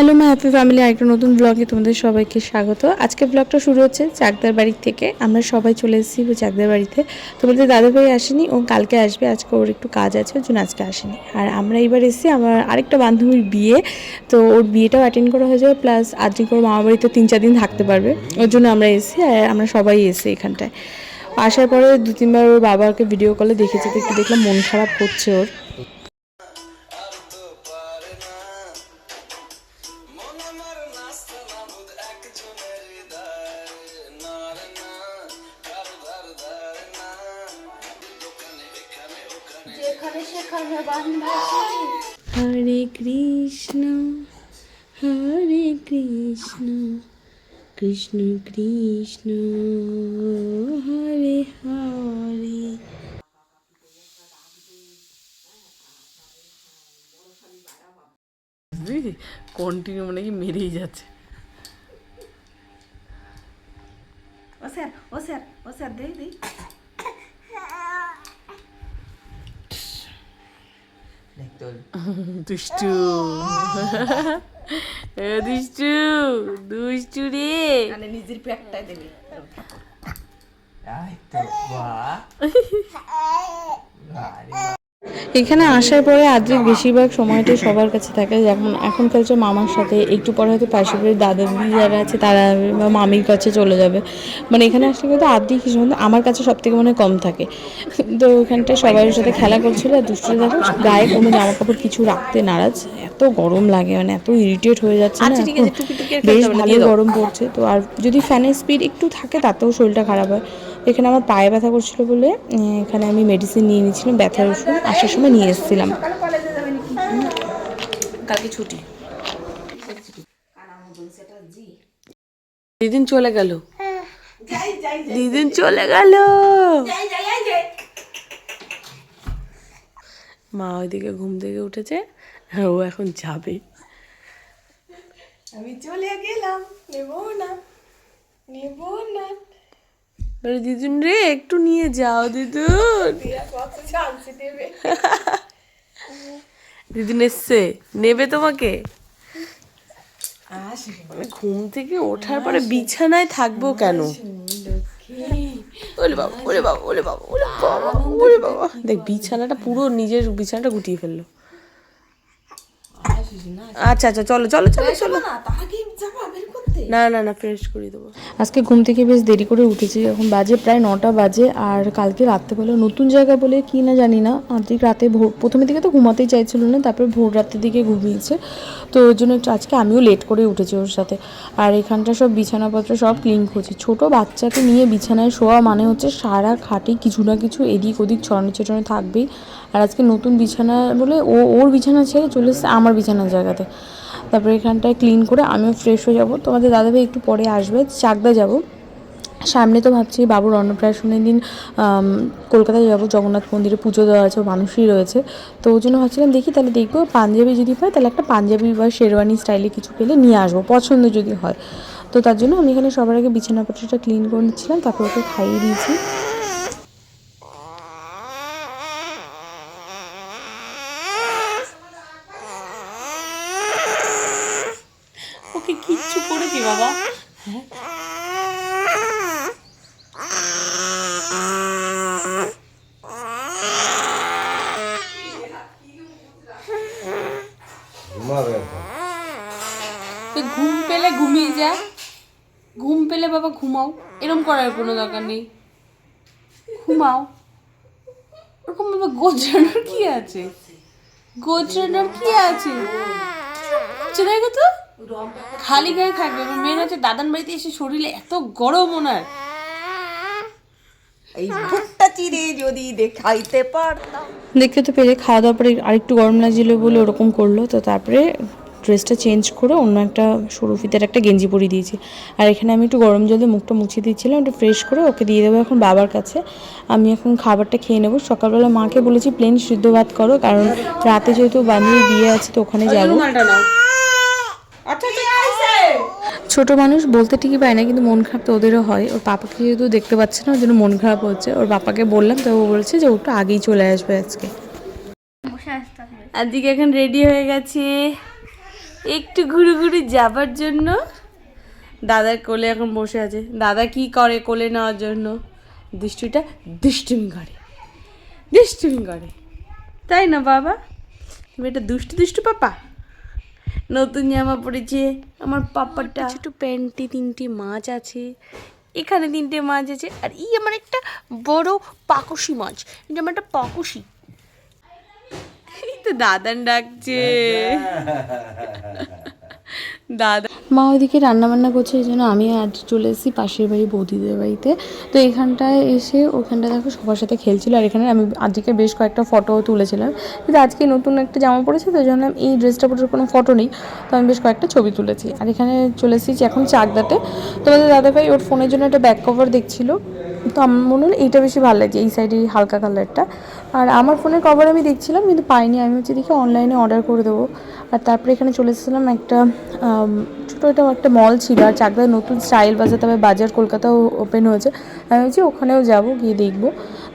Hello মা happy family, আরেকটা নতুন ব্লগে তোমাদের সবাইকে স্বাগত। আজকে ব্লগটা শুরু হচ্ছে চাকদার বাড়ি থেকে। আমরা সবাই চলে এসেছি ওই চাকদার বাড়িতে। তোমাদের দাদাভাই আসেনি, ও কালকে আসবে, আজকে ওর একটু কাজ আছে, ওর জন্য আজকে আসেনি। আর আমরা এবার এসেছি আমার আরেকটা বান্ধবীর বিয়ে, তো ওর বিয়েটাও অ্যাটেন্ড করা হয়ে যাবে প্লাস আজকে ওর মামা বাড়িতে তিন চার দিন থাকতে পারবে। ওর জন্য আমরা এসেছি আর আমরা সবাই এসেছি এখানটায়। আসার পরে দু তিনবার ওর বাবাকে ভিডিও কলে দেখেছে, তো একটু দেখলাম মন খারাপ করছে ওর। হরে কৃষ্ণ হরে কৃষ্ণ কৃষ্ণ কৃষ্ণ হরে হরে। কন্টিনিউ মানে কি মেরেই যাচ্ছে। ও স্যার ও স্যার ও স্যার দেই দেই। দুষ্টু এ দুষ্টু দুষ্টু রে মানে নিজের পেটটাই দেবে এখানে আসার পরে আদ্রিক বেশিরভাগ সময়টা সবার কাছে থাকে। যেমন এখনকার যে মামার সাথে, একটু পরে হয়তো পাশে বাড়ির দাদা দিদি যারা আছে, তারা বা মামির কাছে চলে যাবে। মানে এখানে আসলে কিন্তু আদ্রিক হিসেবে আমার কাছে সব থেকে মনে কম থাকে। তো ওখানটায় সবার সাথে খেলা করছিল, আর দুষ্টু দেখো, গায়ে কোনো জামা কাপড় কিছু রাখতে নারাজ। এত গরম লাগে মানে এত ইরিটেট হয়ে যাচ্ছে না এখন। বেশ ভালো গরম পড়ছে। তো আর যদি ফ্যানের স্পিড একটু থাকে তাতেও শরীরটা খারাপ হয়। এখানে আমার পায়ে ব্যথা করছিল বলে এখানে আমি মেডিসিন নিয়ে নিয়েছিলাম ব্যথার ওষুধ। আসার সময় নিয়ে এসেছিলাম। কালকে ছুটি। দিদিন চলে গেল। দিদিন চলে গেল। মা ওইদিকে ঘুম থেকে উঠেছে। ও এখন যাবে। আমি চলে গেলাম নেব না নেব না। বলে দিদুন রে একটু নিয়ে যাও দিদুন। চান্সে এসছে নেবে তোমাকে? মানে ঘুম থেকে ওঠার পরে বিছানায় থাকব কেন? ওলে বাবা ওলে বাবা ওলে বাবা ওলে বাবা ওলে বাবা। দেখ বিছানাটা পুরো নিজের বিছানাটা গুটিয়ে ফেলল। আচ্ছা আচ্ছা চলো চলো চলো চলো। না? না না না ফ্রেশ করে দেবো। আজকে ঘুম থেকে বেশ দেরি করে উঠেছি এখন বাজে প্রায় নটা বাজে আর কালকে রাত্রেবেলা নতুন জায়গা বলে কি না জানি না। আর্ধেক রাতে ভোর প্রথমের দিকে তো ঘুমাতেই চাইছিল না তারপরে ভোর রাতের দিকে ঘুমিয়েছে। তো ওর জন্য একটু আজকে আমিও লেট করে উঠেছি ওর সাথে। আর এখানটা সব বিছানাপত্র সব ক্লিন করছি। ছোট বাচ্চাকে নিয়ে বিছানায় শোয়া মানে হচ্ছে সারা খাটে কিছু না কিছু এদিক ওদিক ছড়ানো ছেটানো থাকবেই। আর আজকে নতুন বিছানা বলে ও, ওর বিছানা ছেড়ে চলে এসেছে আমার বিছানার জায়গাতে। তারপরে এখানটায় ক্লিন করে আমিও ফ্রেশ হয়ে যাব। তোমাদের দাদাভাই একটু পরে আসবে, চাকদা যাব। সামনে তো ভাবছি বাবুর অন্নপ্রাশনের দিন কলকাতায় যাব, জগন্নাথ মন্দিরে পুজো দেওয়া আছে মানুষই রয়েছে। তো ওই জন্য ভাবছিলাম দেখি তাহলে দেখব পাঞ্জাবি যদি পাই তাহলে একটা পাঞ্জাবি বা শেরওয়ানি স্টাইলে কিছু পেলে নিয়ে আসব, পছন্দ যদি হয়। তো তার জন্য আমি এখানে সবার আগে বিছানাপত্রটা ক্লিন করে নিচ্ছিলাম, তারপর ওকে খাইয়ে দিয়েছি ওকে বাবা? ঘুম পেলে ঘুমিয়ে যা। ঘুম পেলে বাবা ঘুমাও। এরম করার কোনো দরকার নেই। ঘুমাও। ওরকম বাবা গোছানোর কি আছে? গোছানোর কি আছে? হচ্ছে দেখো তো। খালি গায়ে থাকবে। মেন হচ্ছে দাদান বাড়িতে এসে শরীরে এত গরম ওনার। এই ভুট্টা চিড়ে যদি দেখাইতে পারতাম। দেখতে তো পেরে খাওয়া দাওয়ার পরে আরেকটু গরম লাগছিল বলে ওরকম করল। তো তারপরে ড্রেসটা চেঞ্জ করে অন্য একটা সরু ফিতের একটা গেঞ্জি পরিয়ে দিয়েছি। আর এখানে আমি একটু গরম জলে মুখটা মুছিয়ে দিচ্ছিলাম একটু ফ্রেশ করে ওকে দিয়ে দেবো এখন বাবার কাছে। আমি এখন খাবারটা খেয়ে নেব। সকালবেলা মাকে বলেছি প্লেন সিদ্ধ ভাত করো কারণ রাতে যেহেতু বান্ধবীর বিয়ে আছে তো ওখানে যাব। ছোট মানুষ বলতে ঠিকই পায় না কিন্তু মন খারাপ তো ওদেরও হয়। ওর পাপাকে যেহেতু দেখতে পাচ্ছে না ওর জন্য মন খারাপ হচ্ছে। ওর পাপাকে বললাম তো ও বলছে যে ওটা আগেই চলে আসবে আজকে। আজকে এখন রেডি হয়ে গেছে। একটু ঘুরে ঘুরে যাবার জন্য। দাদার কোলে এখন বসে আছে। দাদা কি করে কোলে নেওয়ার জন্য? দুষ্টুটা দুষ্টুমি করে। দুষ্টুমি করে। তাই না বাবা? তুমি এটা দুষ্টু দুষ্টু পাপা? নতুন জামা পড়েছে আমার পাপাটা। একটু প্যান্টে তিনটে মাছ আছে এখানে তিনটে মাছ আছে আর ই আমার একটা বড় পাকসি মাছ এটা আমার একটা পাকসি এই তো দাদান ডাকছে। দাদা। মা ওইদিকে রান্না বান্না করছে, এই জন্য আমি আজ চলে এসেছি পাশের বাড়ি বৌদিদের বাড়িতে। তো এখানটায় এসে ওখানটায় দেখো সবার সাথে খেলছিল, আর এখানে আমি আজকে বেশ কয়েকটা ফটো তুলেছিলাম। কিন্তু আজকে নতুন একটা জামা পড়েছে, তো জন্য এই ড্রেসটা পরে কোনো ফটো নেই, তো আমি বেশ কয়েকটা ছবি তুলেছি। আর এখানে চলে এসেছি এখন চাকদাতে। তোমাদের দাদাভাই ওর ফোনের জন্য একটা ব্যাক কভার দেখছিল। তো আমার মনে হলো এইটা বেশি ভালো লাগছে, এই সাইডে হালকা কালারটা আর আমার ফোনের কভার আমি দেখছিলাম, কিন্তু পাইনি। আমি হচ্ছে দেখি অনলাইনে অর্ডার করে দেবো। আর তারপরে এখানে চলে এসেছিলাম একটা ছোটো একটা একটা মল ছিল। আর চাকদার নতুন স্টাইল বাজার তবে বাজার কলকাতাও ওপেন হয়েছে। আমি হচ্ছে ওখানেও যাব, গিয়ে দেখব।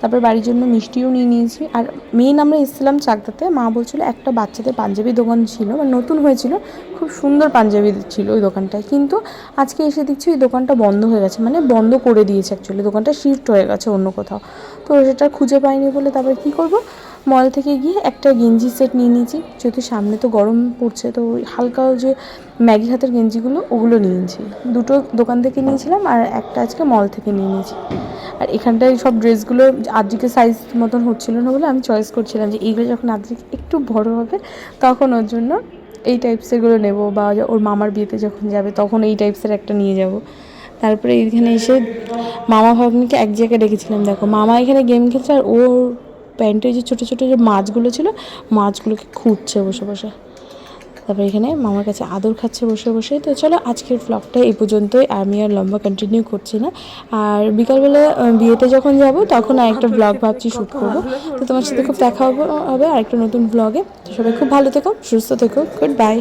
তারপর বাড়ির জন্য মিষ্টিও নিয়ে নিয়েছি। আর মেন আমরা এসেছিলাম চাকদাতে। মা বলছিল একটা বাচ্চাদের পাঞ্জাবি দোকান ছিল মানে নতুন হয়েছিল, খুব সুন্দর পাঞ্জাবি ছিল ওই দোকানটায়। কিন্তু আজকে এসে দেখছি ওই দোকানটা বন্ধ হয়ে গেছে মানে বন্ধ করে দিয়েছে অ্যাকচুয়ালি দোকানটা শিফট হয়ে গেছে অন্য কোথাও। তো সেটা খুঁজে পাইনি বলে তারপরে কী করব? মল থেকে গিয়ে একটা গেঞ্জি সেট নিয়ে নিয়েছি। যেহেতু সামনে তো গরম পড়ছে, তো হালকা যে ম্যাগি হাতের গেঞ্জিগুলো, ওগুলো নিয়েছি। দুটো দোকান থেকে নিয়েছিলাম আর একটা আজকে মল থেকে নিয়ে নিয়েছি। আর এখানটায় সব ড্রেসগুলো আদ্রিকের সাইজ মতন হচ্ছিল না বলে আমি চয়েস করছিলাম যে এইগুলো যখন আদ্রিক একটু বড় হবে, তখন ওর জন্য এই টাইপসেরগুলো নেব বা ওর মামার বিয়েতে যখন যাবে, তখন এই টাইপসের একটা নিয়ে যাব। তারপরে এইখানে এসে মামা ভাগ্নিকে এক জায়গায় ডেকেছিলাম। দেখো, মামা এখানে গেম খেলছে আর ওর প্যান্টে যে ছোটো ছোটো যে মাছগুলো ছিল, মাছগুলোকে খুঁজছে বসে বসে। তারপরে এখানে মামার কাছে আদর খাচ্ছে বসে বসে। তো চলো আজকের ব্লগটা এই পর্যন্তই। আমি আর লম্বা কন্টিনিউ করছি না। আর বিকালবেলা বিয়েতে যখন যাব, তখন আর একটা ব্লগ ভাবছি শ্যুট করব। তো তোমার সাথে খুব দেখা হবে আর একটা নতুন ব্লগে তো সবাই খুব ভালো থেকো, সুস্থ থেকো গুড বাই